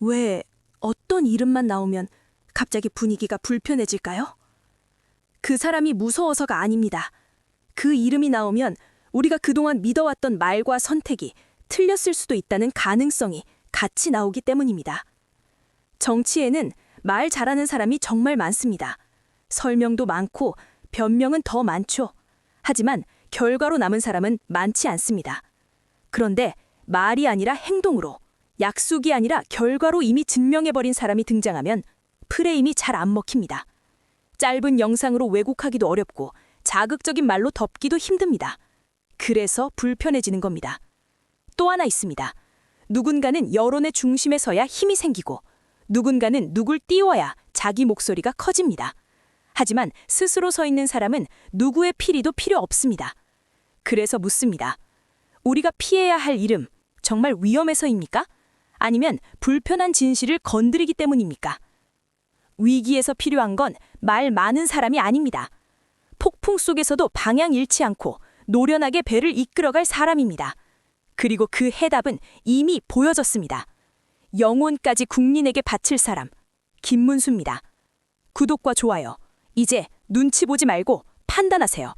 왜 어떤 이름만 나오면 갑자기 분위기가 불편해질까요? 그 사람이 무서워서가 아닙니다. 그 이름이 나오면 우리가 그동안 믿어왔던 말과 선택이 틀렸을 수도 있다는 가능성이 같이 나오기 때문입니다. 정치에는 말 잘하는 사람이 정말 많습니다. 설명도 많고 변명은 더 많죠. 하지만 결과로 남은 사람은 많지 않습니다. 그런데 말이 아니라 행동으로, 약속이 아니라 결과로 이미 증명해버린 사람이 등장하면 프레임이 잘 안 먹힙니다. 짧은 영상으로 왜곡하기도 어렵고 자극적인 말로 덮기도 힘듭니다. 그래서 불편해지는 겁니다. 또 하나 있습니다. 누군가는 여론의 중심에 서야 힘이 생기고 누군가는 누굴 띄워야 자기 목소리가 커집니다. 하지만 스스로 서 있는 사람은 누구의 피리도 필요 없습니다. 그래서 묻습니다. 우리가 피해야 할 이름 정말 위험해서입니까? 아니면 불편한 진실을 건드리기 때문입니까? 위기에서 필요한 건 말 많은 사람이 아닙니다. 폭풍 속에서도 방향 잃지 않고 노련하게 배를 이끌어갈 사람입니다. 그리고 그 해답은 이미 보여졌습니다. 영혼까지 국민에게 바칠 사람, 김문수입니다. 구독과 좋아요. 이제 눈치 보지 말고 판단하세요.